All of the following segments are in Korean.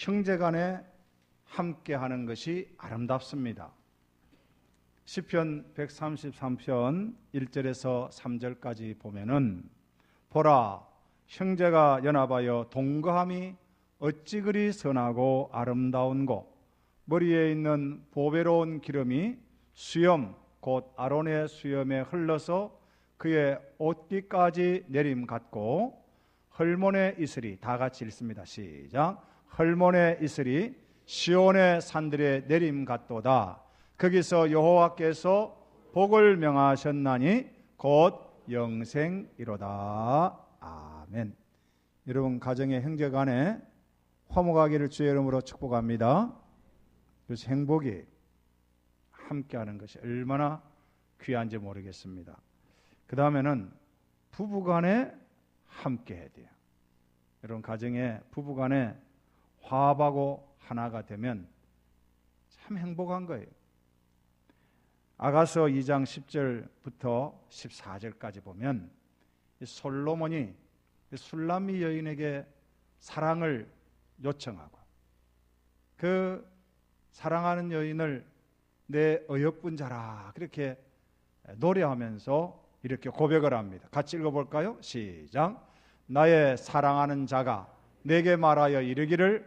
형제간에 함께 하는 것이 아름답습니다. 시편 133편 1절에서 3절까지 보면은 보라 형제가 연합하여 동거함이 어찌 그리 선하고 아름다운고 머리에 있는 보배로운 기름이 수염 곧 아론의 수염에 흘러서 그의 옷깃까지 내림 같고 헐몬의 이슬이 다 같이 읽습니다. 시작. 헐몬의 이슬이 시온의 산들에 내림 같도다. 거기서 여호와께서 복을 명하셨나니 곧 영생이로다. 아멘. 여러분 가정의 형제간에 화목하기를 주의 이름으로 축복합니다. 그래서 행복이 함께하는 것이 얼마나 귀한지 모르겠습니다. 그 다음에는 부부간에 함께해야 돼요. 여러분 가정에 부부간에 화합하고 하나가 되면 참 행복한 거예요. 아가서 2장 10절부터 14절까지 보면 솔로몬이 술람미 여인에게 사랑을 요청하고 그 사랑하는 여인을 내 어여쁜 자라 그렇게 노래하면서 이렇게 고백을 합니다. 같이 읽어볼까요? 시작. 나의 사랑하는 자가 내게 말하여 이르기를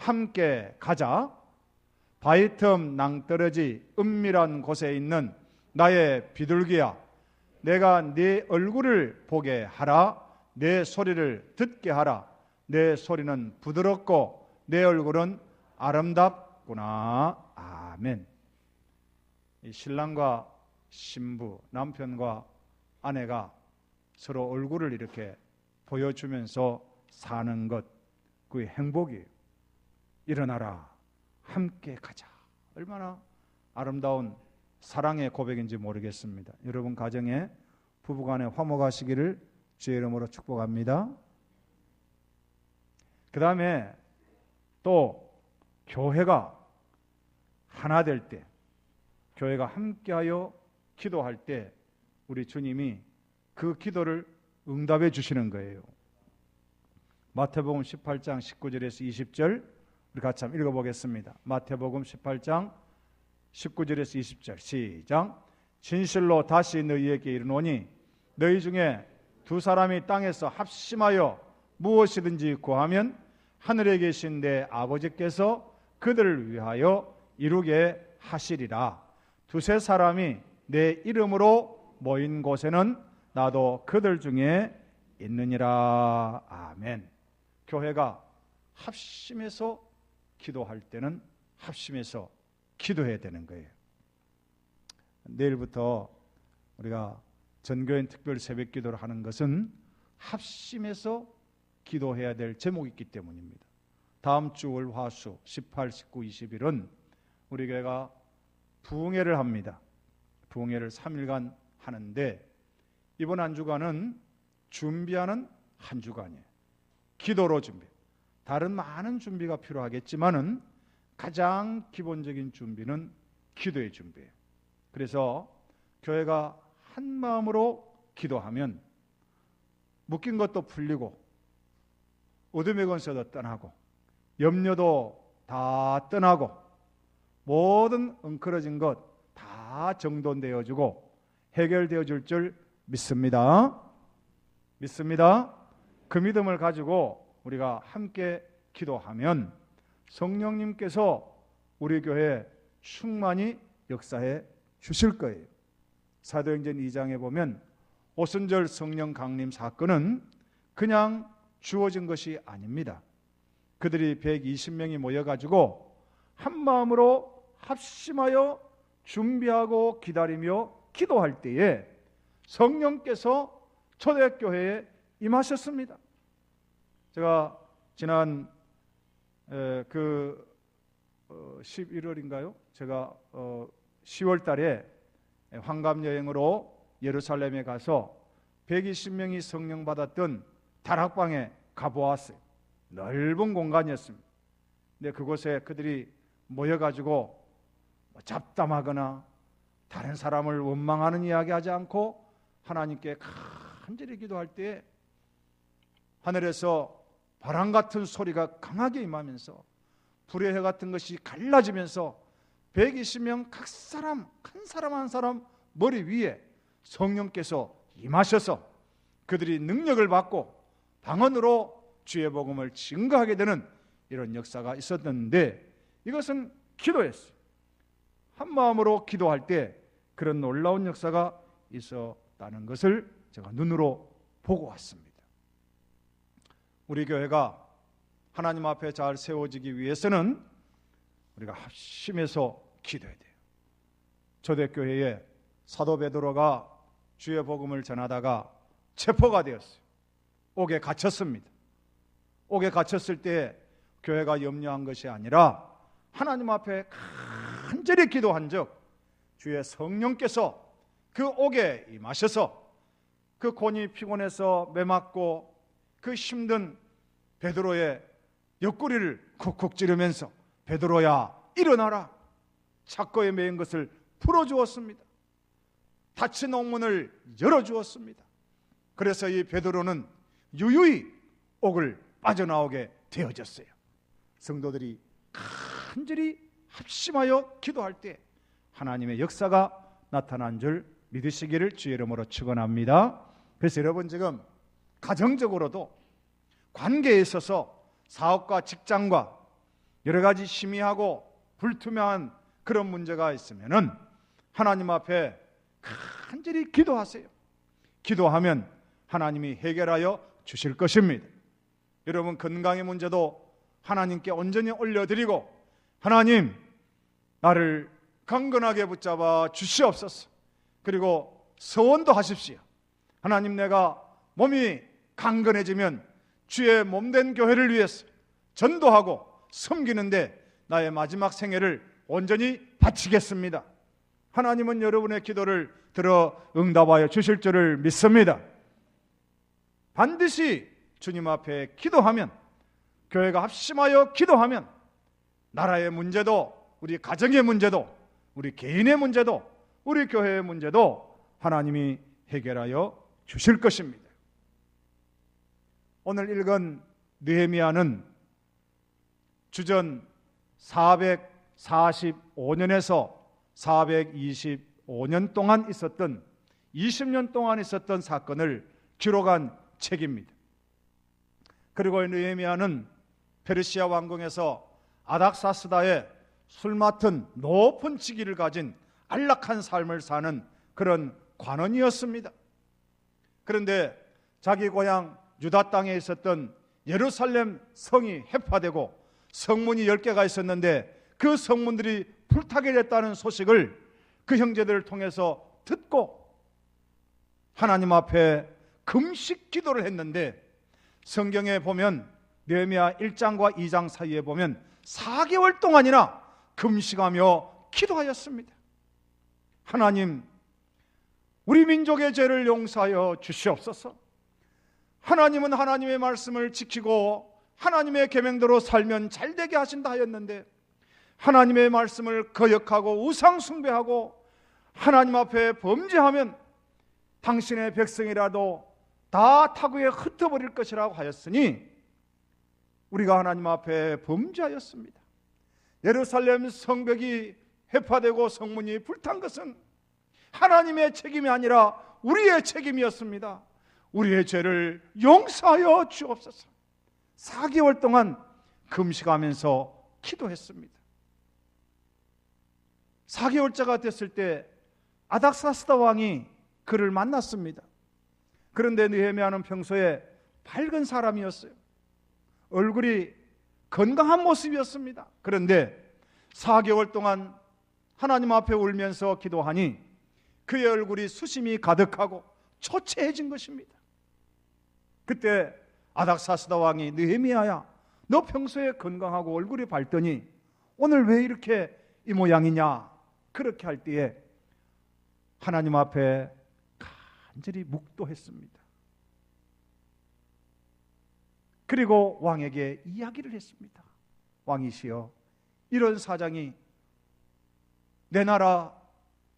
함께 가자. 바위틈 낭떠러지 은밀한 곳에 있는 나의 비둘기야, 내가 네 얼굴을 보게 하라. 내 소리를 듣게 하라. 내 소리는 부드럽고 내 얼굴은 아름답구나. 아멘. 신랑과 신부, 남편과 아내가 서로 얼굴을 이렇게 보여주면서 사는 것, 그게 행복이에요. 일어나라. 함께 가자. 얼마나 아름다운 사랑의 고백인지 모르겠습니다. 여러분 가정에 부부간에 화목하시기를 주의 이름으로 축복합니다. 그 다음에 또 교회가 하나 될 때, 교회가 함께하여 기도할 때 우리 주님이 그 기도를 응답해 주시는 거예요. 마태복음 18장 19절에서 20절 우리 같이 한번 읽어보겠습니다. 마태복음 18장 19절에서 20절. 시작. 진실로 다시 너희에게 이르노니 너희 중에 두 사람이 땅에서 합심하여 무엇이든지 구하면 하늘에 계신 내 아버지께서 그들을 위하여 이루게 하시리라. 두세 사람이 내 이름으로 모인 곳에는 나도 그들 중에 있느니라. 아멘. 교회가 합심해서 기도할 때는 합심해서 기도해야 되는 거예요. 내일부터 우리가 전교인 특별 새벽 기도를 하는 것은 합심해서 기도해야 될 제목이 있기 때문입니다. 다음 주 월화수 18, 19, 20일은 우리 교회가 부흥회를 합니다. 부흥회를 3일간 하는데 이번 한 주간은 준비하는 한 주간이에요. 기도로 준비. 다른 많은 준비가 필요하겠지만은 가장 기본적인 준비는 기도의 준비예요. 그래서 교회가 한 마음으로 기도하면 묶인 것도 풀리고 어둠의 권세도 떠나고 염려도 다 떠나고 모든 엉클어진 것 다 정돈되어지고 해결되어질 줄 믿습니다. 믿습니다. 그 믿음을 가지고 우리가 함께 기도하면 성령님께서 우리 교회 충만히 역사해 주실 거예요. 사도행전 2장에 보면 오순절 성령 강림 사건은 그냥 주어진 것이 아닙니다. 그들이 120명이 모여가지고 한 마음으로 합심하여 준비하고 기다리며 기도할 때에 성령께서 초대교회에 임하셨습니다. 제가 지난 에, 그 어, 11월인가요? 제가 어, 10월 달에 환갑 여행으로 예루살렘에 가서 120명이 성령 받았던 다락방에 가보았어요. 넓은 공간이었습니다. 근데 그곳에 그들이 모여가지고 뭐 잡담하거나 다른 사람을 원망하는 이야기 하지 않고 하나님께 간절히 기도할 때 하늘에서 바람 같은 소리가 강하게 임하면서 불의 해 같은 것이 갈라지면서 120명 각 사람 한 사람 한 사람 머리 위에 성령께서 임하셔서 그들이 능력을 받고 방언으로 주의 복음을 증거하게 되는 이런 역사가 있었는데 이것은 기도였어요. 한 마음으로 기도할 때 그런 놀라운 역사가 있었다는 것을 제가 눈으로 보고 왔습니다. 우리 교회가 하나님 앞에 잘 세워지기 위해서는 우리가 합심해서 기도해야 돼요. 초대교회에 사도 베드로가 주의 복음을 전하다가 체포가 되었어요. 옥에 갇혔습니다. 옥에 갇혔을 때 교회가 염려한 것이 아니라 하나님 앞에 간절히 기도한 적 주의 성령께서 그 옥에 임하셔서 그 곤이 피곤해서 매맞고 그 힘든 베드로의 옆구리를 쿡쿡 찌르면서 베드로야 일어나라 착거에 매인 것을 풀어주었습니다. 닫힌 옥문을 열어주었습니다. 그래서 이 베드로는 유유히 옥을 빠져나오게 되어졌어요. 성도들이 간절히 합심하여 기도할 때 하나님의 역사가 나타난 줄 믿으시기를 주의 이름으로 축원합니다. 그래서 여러분 지금 가정적으로도 관계에 있어서 사업과 직장과 여러 가지 심의하고 불투명한 그런 문제가 있으면은 하나님 앞에 간절히 기도하세요. 기도하면 하나님이 해결하여 주실 것입니다. 여러분 건강의 문제도 하나님께 온전히 올려드리고 하나님 나를 강건하게 붙잡아 주시옵소서. 그리고 서원도 하십시오. 하나님 내가 몸이 강건해지면 주의 몸된 교회를 위해서 전도하고 섬기는데 나의 마지막 생애를 온전히 바치겠습니다. 하나님은 여러분의 기도를 들어 응답하여 주실 줄을 믿습니다. 반드시 주님 앞에 기도하면 교회가 합심하여 기도하면 나라의 문제도 우리 가정의 문제도 우리 개인의 문제도 우리 교회의 문제도 하나님이 해결하여 주실 것입니다. 오늘 읽은 느헤미야는 주전 445년에서 425년 동안 있었던 20년 동안 있었던 사건을 기록한 책입니다. 그리고 느헤미야는 페르시아 왕궁에서 아닥사스다의 술 맡은 높은 직위를 가진 안락한 삶을 사는 그런 관원이었습니다. 그런데 자기 고향 유다 땅에 있었던 예루살렘 성이 해파되고 성문이 10개가 있었는데 그 성문들이 불타게 됐다는 소식을 그 형제들을 통해서 듣고 하나님 앞에 금식 기도를 했는데 성경에 보면 느헤미야 1장과 2장 사이에 보면 4개월 동안이나 금식하며 기도하였습니다. 하나님 우리 민족의 죄를 용서하여 주시옵소서. 하나님은 하나님의 말씀을 지키고 하나님의 계명대로 살면 잘 되게 하신다 하였는데 하나님의 말씀을 거역하고 우상 숭배하고 하나님 앞에 범죄하면 당신의 백성이라도 다 타구에 흩어버릴 것이라고 하였으니 우리가 하나님 앞에 범죄하였습니다. 예루살렘 성벽이 해파되고 성문이 불탄 것은 하나님의 책임이 아니라 우리의 책임이었습니다. 우리의 죄를 용서하여 주옵소서. 4개월 동안 금식하면서 기도했습니다. 4개월째가 됐을 때 아닥사스다 왕이 그를 만났습니다. 그런데 느헤미야는 평소에 밝은 사람이었어요. 얼굴이 건강한 모습이었습니다. 그런데 4개월 동안 하나님 앞에 울면서 기도하니 그의 얼굴이 수심이 가득하고 초췌해진 것입니다. 그때 아닥사스다 왕이 느헤미야야 너 평소에 건강하고 얼굴이 밝더니 오늘 왜 이렇게 이 모양이냐? 그렇게 할 때에 하나님 앞에 간절히 묵도했습니다. 그리고 왕에게 이야기를 했습니다. 왕이시여, 이런 사장이 내 나라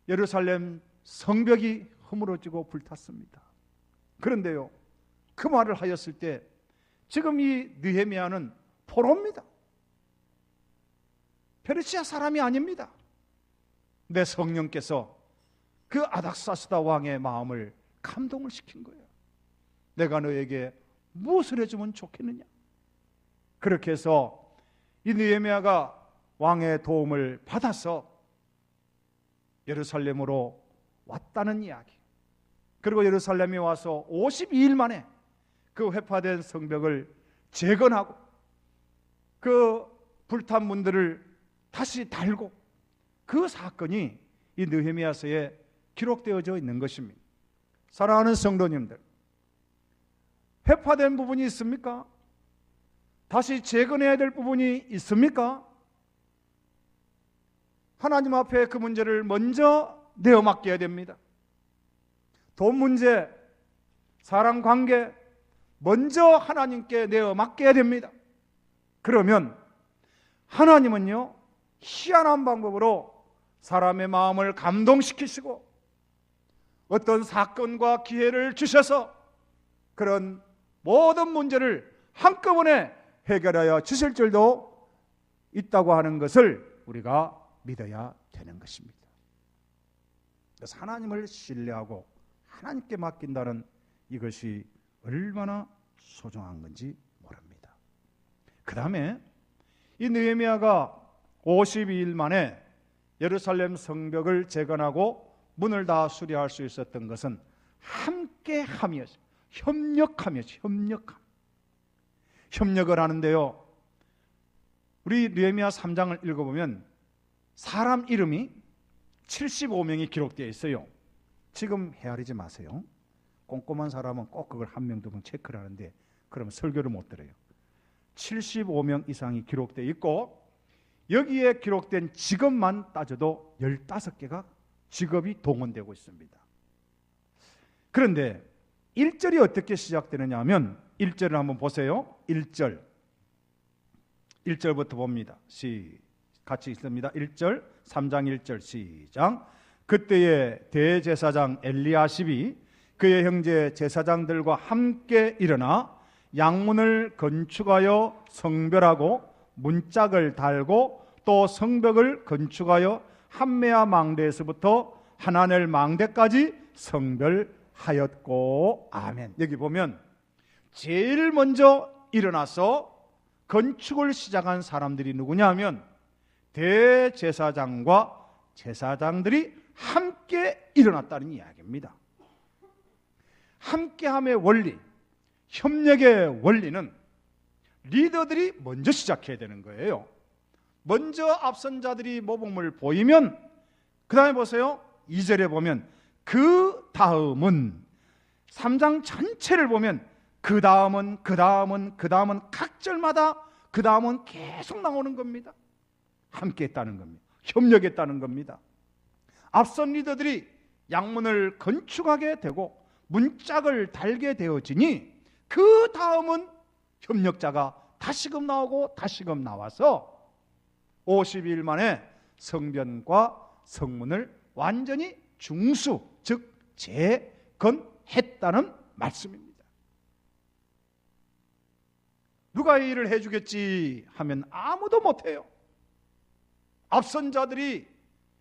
예루살렘 성벽이 허물어지고 불탔습니다. 그런데요, 그 말을 하였을 때 지금 이 느헤미야는 포로입니다. 페르시아 사람이 아닙니다. 내 성령께서 그 아닥사스다 왕의 마음을 감동을 시킨 거예요. 내가 너에게 무엇을 해주면 좋겠느냐? 그렇게 해서 이 느헤미야가 왕의 도움을 받아서 예루살렘으로 왔다는 이야기. 그리고 예루살렘에 와서 52일 만에 그 회파된 성벽을 재건하고 그 불탄 문들을 다시 달고 그 사건이 이 느헤미야서에 기록되어져 있는 것입니다. 사랑하는 성도님들, 회파된 부분이 있습니까? 다시 재건해야 될 부분이 있습니까? 하나님 앞에 그 문제를 먼저 내어 맡겨야 됩니다. 돈 문제, 사람 관계, 먼저 하나님께 내어 맡겨야 됩니다. 그러면 하나님은요, 희한한 방법으로 사람의 마음을 감동시키시고 어떤 사건과 기회를 주셔서 그런 모든 문제를 한꺼번에 해결하여 주실 줄도 있다고 하는 것을 우리가 믿어야 되는 것입니다. 그래서 하나님을 신뢰하고 하나님께 맡긴다는 이것이 얼마나 소중한 건지 모릅니다. 그 다음에 이 느헤미야가 52일 만에 예루살렘 성벽을 재건하고 문을 다 수리할 수 있었던 것은 함께함이었어요. 협력함이었죠. 협력함. 협력을 하는데요. 우리 느헤미야 3장을 읽어보면 사람 이름이 75명이 기록되어 있어요. 지금 헤아리지 마세요. 꼼꼼한 사람은 꼭 그걸 한 명, 두 명 체크를 하는데 그러면 설교를 못 들어요. 75명 이상이 기록되어 있고 여기에 기록된 직업만 따져도 15개가 직업이 동원되고 있습니다. 그런데 1절이 어떻게 시작되느냐 하면 1절을 한번 보세요. 1절. 1절부터 봅니다. 시 같이 있습니다. 1절, 3장 1절 시작. 그때에 대제사장 엘리야십이 그의 형제 제사장들과 함께 일어나 양문을 건축하여 성별하고 문짝을 달고 또 성벽을 건축하여 한메아 망대에서부터 하나넬 망대까지 성별하였고 아멘. 여기 보면 제일 먼저 일어나서 건축을 시작한 사람들이 누구냐 하면 대제사장과 제사장들이 함께 일어났다는 이야기입니다. 함께함의 원리, 협력의 원리는 리더들이 먼저 시작해야 되는 거예요. 먼저 앞선 자들이 모범을 보이면 그 다음에 보세요. 2절에 보면 그 다음은 3장 전체를 보면 그 다음은 그 다음은 그 다음은 각 절마다 그 다음은 계속 나오는 겁니다. 함께 했다는 겁니다. 협력했다는 겁니다. 앞선 리더들이 양문을 건축하게 되고 문짝을 달게 되어지니 그 다음은 협력자가 다시금 나오고 다시금 나와서 50일 만에 성변과 성문을 완전히 중수 즉 재건했다는 말씀입니다. 누가 이 일을 해주겠지 하면 아무도 못해요. 앞선 자들이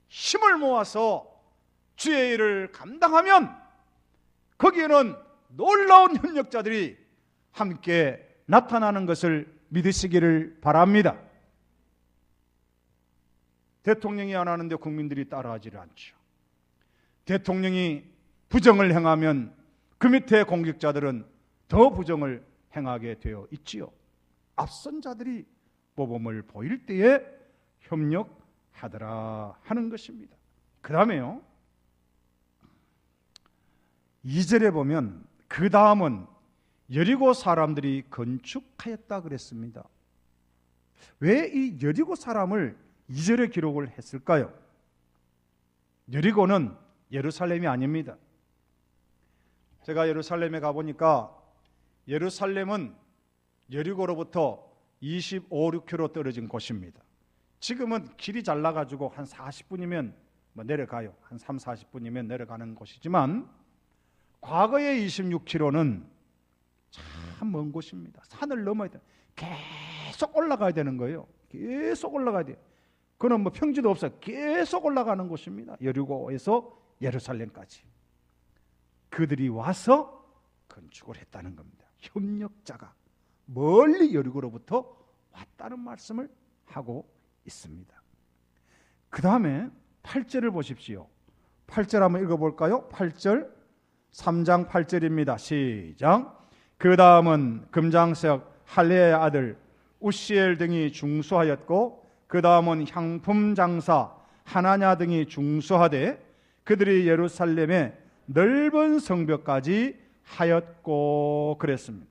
힘을 모아서 주의 일을 감당하면 거기에는 놀라운 협력자들이 함께 나타나는 것을 믿으시기를 바랍니다. 대통령이 안 하는데 국민들이 따라하지 않죠. 대통령이 부정을 행하면 그 밑에 공직자들은 더 부정을 행하게 되어 있지요. 앞선 자들이 모범을 보일 때에 협력하더라 하는 것입니다. 그 다음에요. 2절에 보면 그 다음은 여리고 사람들이 건축하였다 그랬습니다. 왜 이 여리고 사람을 2절에 기록을 했을까요? 여리고는 예루살렘이 아닙니다. 제가 예루살렘에 가보니까 예루살렘은 여리고로부터 25, 6km 떨어진 곳입니다. 지금은 길이 잘 나가지고 한 40분이면 뭐 내려가요. 한 3, 40분이면 내려가는 곳이지만 과거의 26km는 참 먼 곳입니다. 산을 넘어야 돼. 계속 올라가야 되는 거예요. 계속 올라가야 돼. 그는 뭐 평지도 없어요. 계속 올라가는 곳입니다. 여리고에서 예루살렘까지. 그들이 와서 건축을 했다는 겁니다. 협력자가 멀리 여리고로부터 왔다는 말씀을 하고 있습니다. 그 다음에 8절을 보십시오. 8절 한번 읽어볼까요? 8절 3장 8절입니다. 시작. 그 다음은 금장색 할레의 아들 우시엘 등이 중수하였고 그 다음은 향품 장사 하나냐 등이 중수하되 그들이 예루살렘의 넓은 성벽까지 하였고 그랬습니다.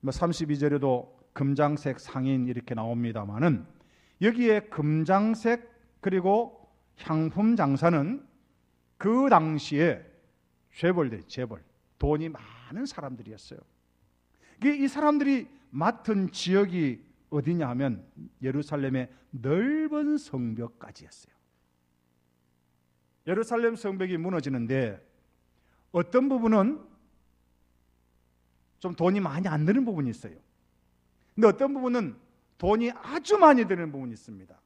뭐 32절에도 금장색 상인 이렇게 나옵니다만은 여기에 금장색 그리고 향품 장사는 그 당시에 재벌들 재벌 돈이 많은 사람들이었어요. 이 사람들이 맡은 지역이 어디냐 하면 예루살렘의 넓은 성벽까지였어요. 예루살렘 성벽이 무너지는데 어떤 부분은 좀 돈이 많이 안 드는 부분이 있어요. 근데 어떤 부분은 돈이 아주 많이 드는 부분이 있습니다.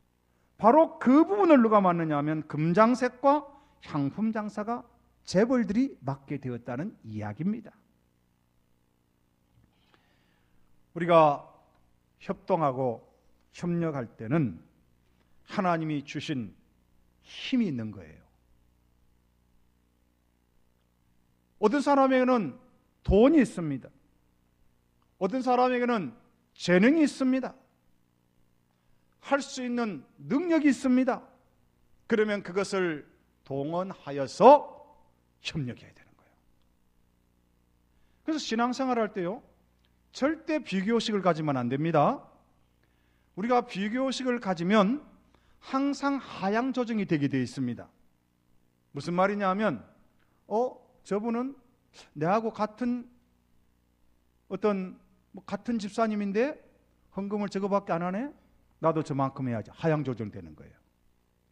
바로 그 부분을 누가 맡느냐 하면 금장색과 향품 장사가 재벌들이 맡게 되었다는 이야기입니다. 우리가 협동하고 협력할 때는 하나님이 주신 힘이 있는 거예요. 어떤 사람에게는 돈이 있습니다. 어떤 사람에게는 재능이 있습니다. 할 수 있는 능력이 있습니다. 그러면 그것을 동원하여서 협력해야 되는 거예요. 그래서 신앙생활 할 때요, 절대 비교식을 가지면 안 됩니다. 우리가 비교식을 가지면 항상 하향 조정이 되게 되어 있습니다. 무슨 말이냐 하면, 어, 저분은 내하고 같은 어떤 뭐 같은 집사님인데 헌금을 저거밖에 안 하네? 나도 저만큼 해야지. 하향 조정되는 거예요.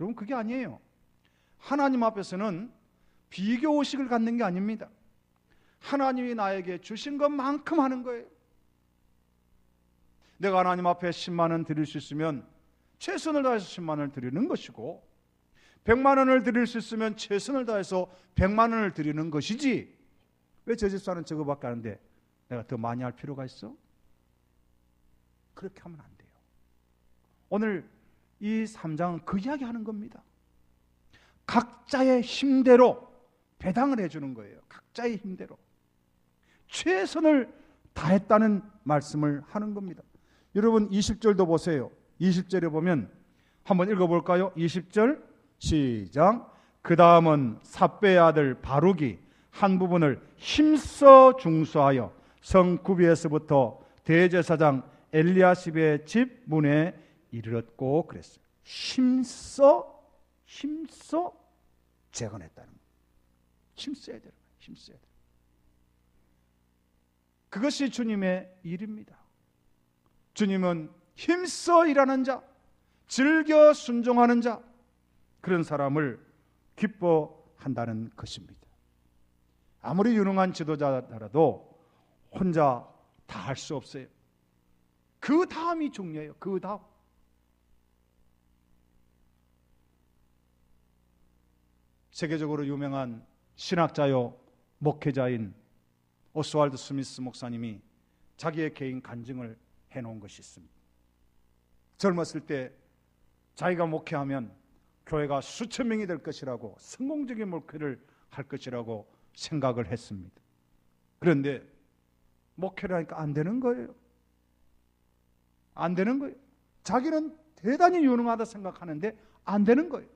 여러분 그게 아니에요. 하나님 앞에서는 비교 의식을 갖는 게 아닙니다. 하나님이 나에게 주신 것만큼 하는 거예요. 내가 하나님 앞에 10만 원 드릴 수 있으면 최선을 다해서 10만 원을 드리는 것이고 100만 원을 드릴 수 있으면 최선을 다해서 100만 원을 드리는 것이지 왜 저 집사는 저거밖에 하는데 내가 더 많이 할 필요가 있어? 그렇게 하면 안 돼요. 오늘 이 3장은 그 이야기 하는 겁니다. 각자의 힘대로 배당을 해주는 거예요. 각자의 힘대로. 최선을 다했다는 말씀을 하는 겁니다. 여러분 20절도 보세요. 20절에 보면 한번 읽어볼까요? 20절 시작. 그 다음은 삽배의 아들 바룩이 한 부분을 힘써 중수하여 성 구비에서부터 대제사장 엘리야십의 집 문에 이르렀고 그랬어요. 힘써 힘써 재건했다는 거예요. 힘써야 되는 거예요. 힘써야 돼요. 그것이 주님의 일입니다. 주님은 힘써 일하는 자, 즐겨 순종하는 자, 그런 사람을 기뻐한다는 것입니다. 아무리 유능한 지도자라도 혼자 다 할 수 없어요. 그 다음이 중요해요. 그 다음. 세계적으로 유명한 신학자요 목회자인 오스왈드 스미스 목사님이 자기의 개인 간증을 해놓은 것이 있습니다. 젊었을 때 자기가 목회하면 교회가 수천 명이 될 것이라고 성공적인 목회를 할 것이라고 생각을 했습니다. 그런데 목회를 하니까 안 되는 거예요. 안 되는 거예요. 자기는 대단히 유능하다 생각하는데 안 되는 거예요.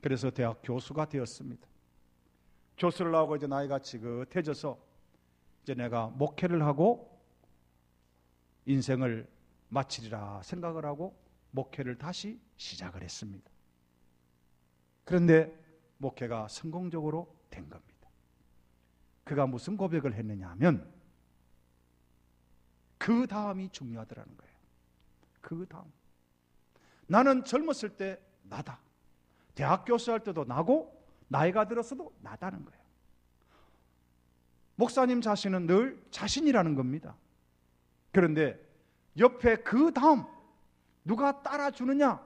그래서 대학 교수가 되었습니다. 교수를 나오고 이제 나이가 지긋해져서 이제 내가 목회를 하고 인생을 마치리라 생각을 하고 목회를 다시 시작을 했습니다. 그런데 목회가 성공적으로 된 겁니다. 그가 무슨 고백을 했느냐 하면 그 다음이 중요하더라는 거예요. 그 다음. 나는 젊었을 때 나다. 대학 교수할 때도 나고 나이가 들어서도 나다는 거예요. 목사님 자신은 늘 자신이라는 겁니다. 그런데 옆에 그 다음 누가 따라주느냐,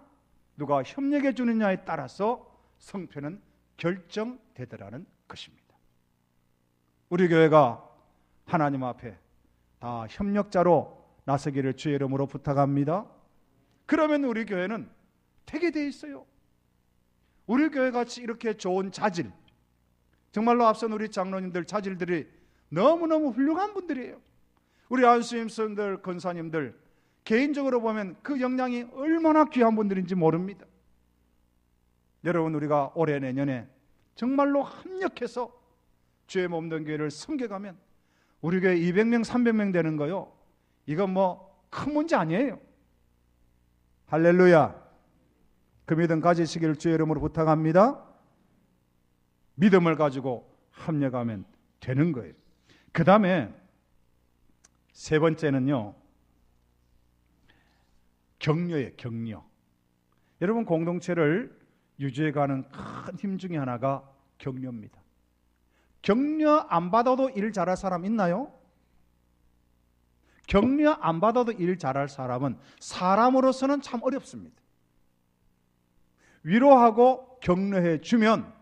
누가 협력해 주느냐에 따라서 성패는 결정되더라는 것입니다. 우리 교회가 하나님 앞에 다 협력자로 나서기를 주의 이름으로 부탁합니다. 그러면 우리 교회는 되게 돼 있어요. 우리 교회 같이 이렇게 좋은 자질, 정말로 앞선 우리 장로님들 자질들이 너무너무 훌륭한 분들이에요. 우리 안수임 선들, 권사님들 개인적으로 보면 그 역량이 얼마나 귀한 분들인지 모릅니다. 여러분 우리가 올해 내년에 정말로 합력해서 주의 몸된 교회를 섬겨가면 우리 교회 200명, 300명 되는 거요. 이건 뭐 큰 문제 아니에요. 할렐루야. 그 믿음 가지시기를 주의 이름으로 부탁합니다. 믿음을 가지고 합력하면 되는 거예요. 그 다음에 세 번째는요. 격려예요, 격려. 여러분 공동체를 유지해가는 큰 힘 중에 하나가 격려입니다. 격려 안 받아도 일 잘할 사람 있나요? 격려 안 받아도 일 잘할 사람은 사람으로서는 참 어렵습니다. 위로하고 격려해 주면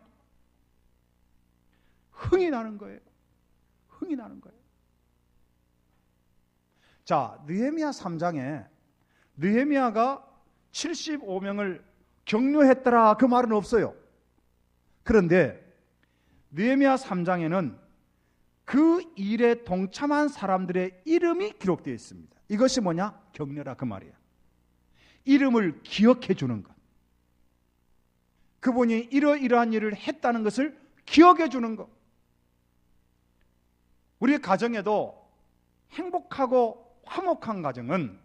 흥이 나는 거예요. 흥이 나는 거예요. 자, 느헤미야 3장에 느헤미야가 75명을 격려했더라 그 말은 없어요. 그런데 느헤미야 3장에는 그 일에 동참한 사람들의 이름이 기록되어 있습니다. 이것이 뭐냐? 격려라 그 말이야. 이름을 기억해 주는 것. 그분이 이러이러한 일을 했다는 것을 기억해 주는 것. 우리 가정에도 행복하고 화목한 가정은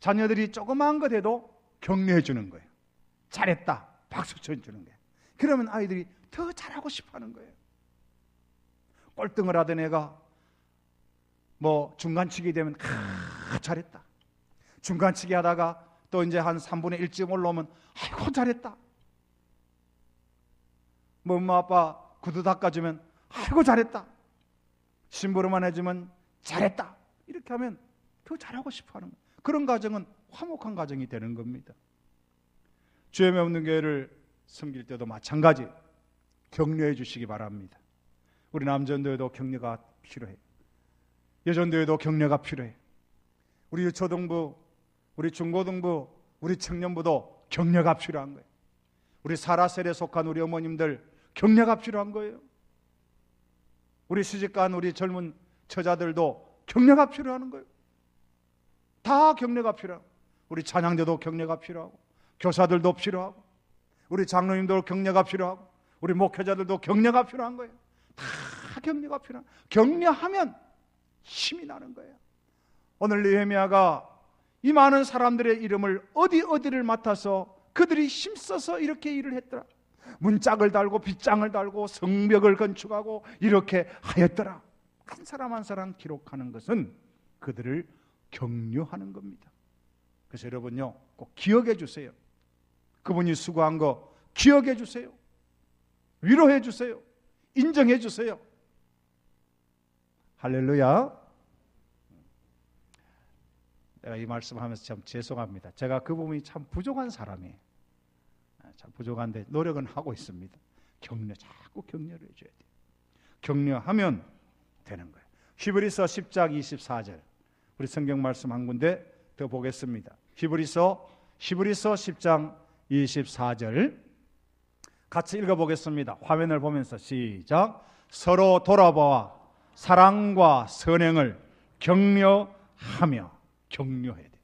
자녀들이 조그마한 것 해도 격려해 주는 거예요. 잘했다. 박수 쳐 주는 거예요. 그러면 아이들이 더 잘하고 싶어 하는 거예요. 꼴등을 하던 애가 뭐 중간치기 되면 아, 잘했다. 중간치기 하다가 또 이제 한 3분의 1쯤 올라오면 아이고 잘했다. 뭐 엄마 아빠 구두 닦아주면 아이고 잘했다. 심부름만 해주면 잘했다. 이렇게 하면 더 잘하고 싶어 하는 거예요. 그런 가정은 화목한 가정이 되는 겁니다. 주의 없는 교회를 섬길 때도 마찬가지 격려해 주시기 바랍니다. 우리 남전도에도 격려가 필요해. 여전도에도 격려가 필요해. 우리 유초등부, 우리 중고등부, 우리 청년부도 격려가 필요한 거예요. 우리 사라셀에 속한 우리 어머님들 격려가 필요한 거예요. 우리 시집간 우리 젊은 처자들도 격려가 필요한 거예요. 다 격려가 필요하고 우리 찬양대도 격려가 필요하고 교사들도 필요하고 우리 장로님도 격려가 필요하고 우리 목회자들도 격려가 필요한 거예요. 다 격려가 필요한. 격려하면 힘이 나는 거예요. 오늘 느헤미야가 이 많은 사람들의 이름을 어디 어디를 맡아서 그들이 힘써서 이렇게 일을 했더라. 문짝을 달고 빗장을 달고 성벽을 건축하고 이렇게 하였더라. 한 사람 한 사람 기록하는 것은 그들을 격려하는 겁니다. 그래서 여러분요 꼭 기억해 주세요. 그분이 수고한 거 기억해 주세요. 위로해 주세요. 인정해 주세요. 할렐루야. 내가 이 말씀하면서 참 죄송합니다. 제가 그 부분이 참 부족한 사람이에요. 아, 참 부족한데 노력은 하고 있습니다. 격려 자꾸 격려를 해줘야 돼요. 격려하면 되는 거예요. 히브리서 10장 24절 우리 성경 말씀 한 군데 더 보겠습니다. 히브리서 히브리서 10장 24절 같이 읽어보겠습니다. 화면을 보면서 시작. 서로 돌아보아 사랑과 선행을 격려하며 격려해야 돼.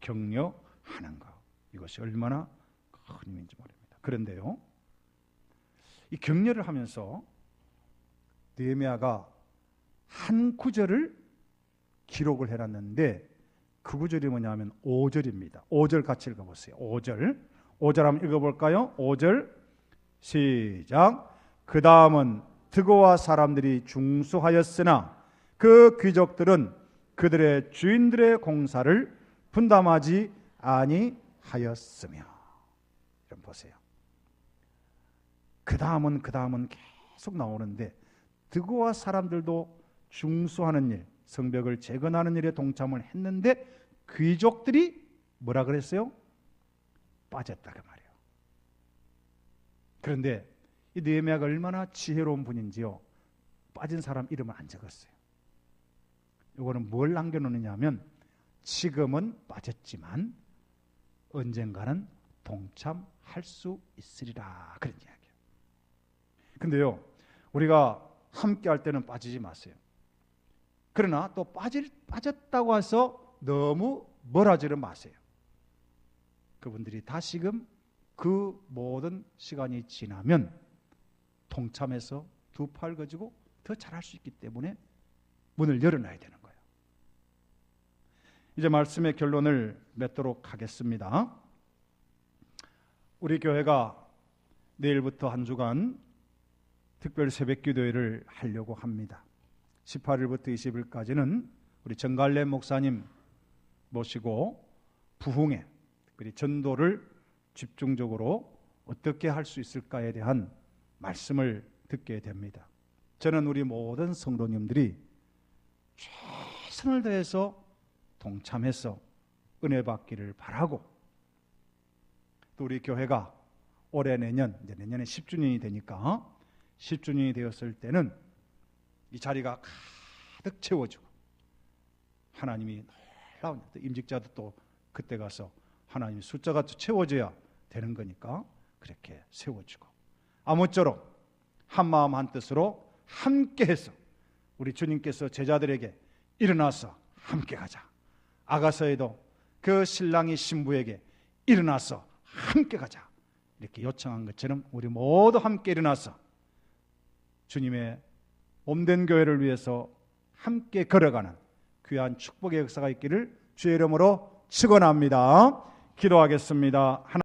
격려하는 것. 이것이 얼마나 큰 힘인지 모릅니다. 그런데요. 이 격려를 하면서 느헤미야가 한 구절을 기록을 해 놨는데 그 구절이 뭐냐면 5절입니다. 5절 같이 읽어 보세요. 5절. 5절 한번 읽어 볼까요? 5절 시작. 그 다음은 드고와 사람들이 중수하였으나 그 귀족들은 그들의 주인들의 공사를 분담하지 아니하였으며. 좀 보세요. 그 다음은 그 다음은 계속 나오는데 드고와 사람들도 중수하는 일, 성벽을 재건하는 일에 동참을 했는데 귀족들이 뭐라 그랬어요? 빠졌다 그 말이에요. 그런데 이 느헤미야가 얼마나 지혜로운 분인지요. 빠진 사람 이름을 안 적었어요. 이거는 뭘 남겨놓느냐면 지금은 빠졌지만 언젠가는 동참할 수 있으리라 그런 이야기예요. 근데요, 우리가 함께 할 때는 빠지지 마세요. 그러나 또 빠질, 빠졌다고 해서 너무 멀어지는 마세요. 그분들이 다시금 그 모든 시간이 지나면 동참해서 두팔 거지고 더 잘할 수 있기 때문에 문을 열어놔야 되는 거예요. 이제 말씀의 결론을 맺도록 하겠습니다. 우리 교회가 내일부터 한 주간 특별 새벽 기도회를 하려고 합니다. 18일부터 20일까지는 우리 정갈래 목사님 모시고 부흥에 특별히 전도를 집중적으로 어떻게 할 수 있을까에 대한 말씀을 듣게 됩니다. 저는 우리 모든 성도님들이 최선을 다해서 동참해서 은혜 받기를 바라고 또 우리 교회가 올해 내년 이제 내년에 10주년이 되니까 10주년이 되었을 때는 이 자리가 가득 채워지고 하나님이 놀라운 임직자도 또 그때 가서 하나님 숫자가 채워져야 되는 거니까 그렇게 세워지고 아무쪼록 한 마음 한 뜻으로 함께해서 우리 주님께서 제자들에게 일어나서 함께 가자. 아가서에도 그 신랑이 신부에게 일어나서 함께 가자. 이렇게 요청한 것처럼 우리 모두 함께 일어나서 주님의 몸된 교회를 위해서 함께 걸어가는 귀한 축복의 역사가 있기를 주의 이름으로 축원합니다. 기도하겠습니다.